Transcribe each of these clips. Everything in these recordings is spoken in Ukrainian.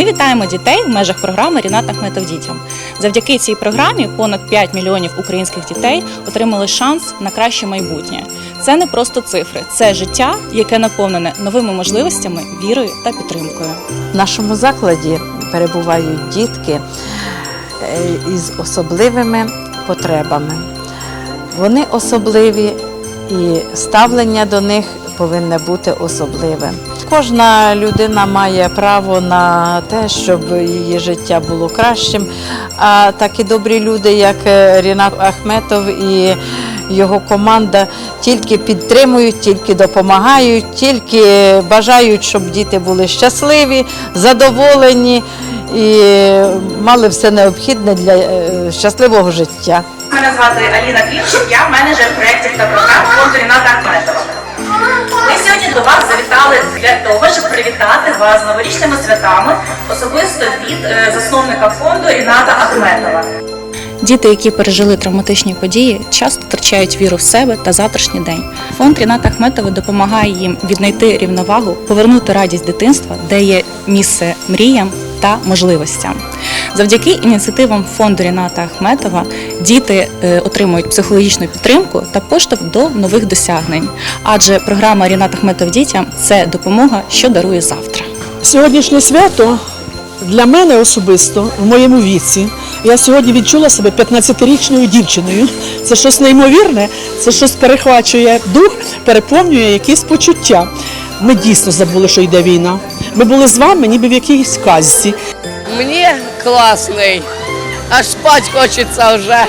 Ми вітаємо дітей в межах програми Рінат Ахметов дітям. Завдяки цій програмі понад 5 мільйонів українських дітей отримали шанс на краще майбутнє. Це не просто цифри, це життя, яке наповнене новими можливостями, вірою та підтримкою. В нашому закладі перебувають дітки е, із особливими потребами. Вони особливі і ставлення до них повинне бути особливе. Кожна людина має право на те, щоб її життя було кращим. А такі добрі люди, як е, Рінат Ахметов і його команда, тільки підтримують, тільки допомагають, тільки бажають, щоб діти були щасливі, задоволені і мали все необхідне для е, щасливого життя. Мене звати Аліна Клімчик, я менеджер проєктів та програм фонду Ріната Ахметова. Ми сьогодні до вас завітали для того, щоб привітати вас з новорічними святами, особисто від е, засновника фонду Ріната Ахметова. Діти, які пережили травматичні події, часто втрачають віру в себе та завтрашній день. Фонд Ріната Ахметова допомагає їм віднайти рівновагу, повернути радість дитинства, де є місце мріям та можливостям. Завдяки ініціативам фонду Ріната Ахметова діти е, отримують психологічну підтримку та поштовх до нових досягнень. Адже програма Ріната Ахметов дітям це допомога, що дарує завтра. Сьогоднішнє свято для мене особисто в моєму віці. Я сьогодні відчула себе 15-річною дівчиною. Це щось неймовірне, це щось перехвачує дух, переповнює якісь почуття. Ми дійсно забули, що йде війна. Ми були з вами, ніби в якійсь казці. Мені класний, аж спать хочеться вже.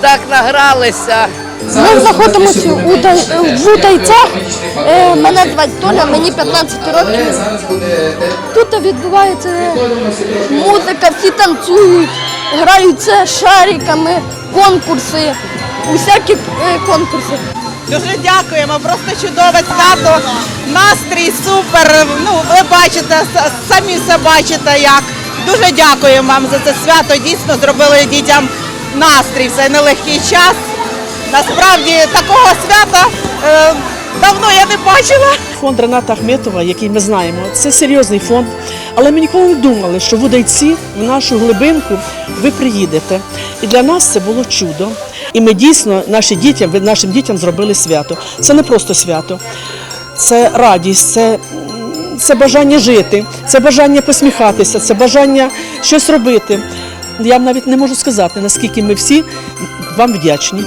Так награлися. Ми знаходимося у Дай- в Удайцях. Е, Мене звати Толя, мені 15 років. Тут відбувається музика, всі танцюють, граються шариками, конкурси, усякі е, конкурси. Дуже дякуємо, просто чудове свято. Настрій супер. Ну, ви бачите, самі все бачите як. Дуже дякуємо вам за це свято. Дійсно зробили дітям настрій в цей нелегкий час. Насправді такого свята е, давно я не бачила. Фонд Рената Ахметова, який ми знаємо, це серйозний фонд. Але ми ніколи не думали, що в Удайці, в нашу глибинку, ви приїдете. І для нас це було чудо. І ми дійсно наші дітям, нашим дітям зробили свято. Це не просто свято, це радість, це, це бажання жити, це бажання посміхатися, це бажання щось робити. Я навіть не можу сказати, наскільки ми всі вам вдячні.